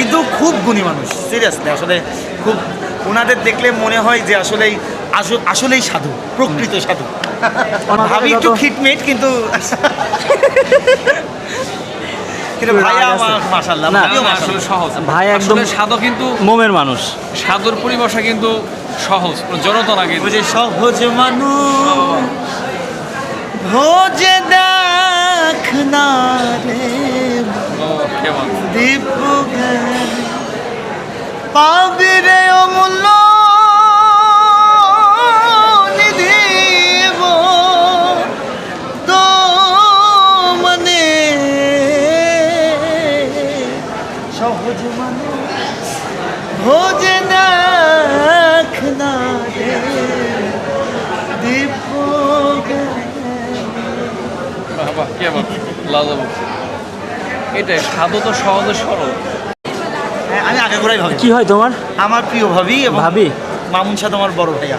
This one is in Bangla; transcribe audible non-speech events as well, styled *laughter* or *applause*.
কিন্তু খুব গুণী মানুষ। সিরিয়াসলি আসলে খুব ওনাদের দেখলে মনে হয় যে আসলেই আসল- আসলেই সাধু প্রকৃত সাধু। *laughs* ভাবি একটু খিটমিট কিন্তু কিন্তু ভাইয়া ভাই একদম- কিন্তু মোমের মানুষ। পরিভাষা কিন্তু সহজ জনতা সহজ মানুষ ভোজে দেখ না রে। দীপ পাবি রে অমূল্য সহজ মানুষ ভোজে দেখ না রে। দীপ বাবা কেমন লাজবাব এটাই সাধু তো সহজ সরল। হ্যাঁ, আমি আগে করাই ভাবি। কি হয় তোমার? আমার প্রিয় ভাবি ভাবি? মামুন সাথে আমার বড় ভাইয়া।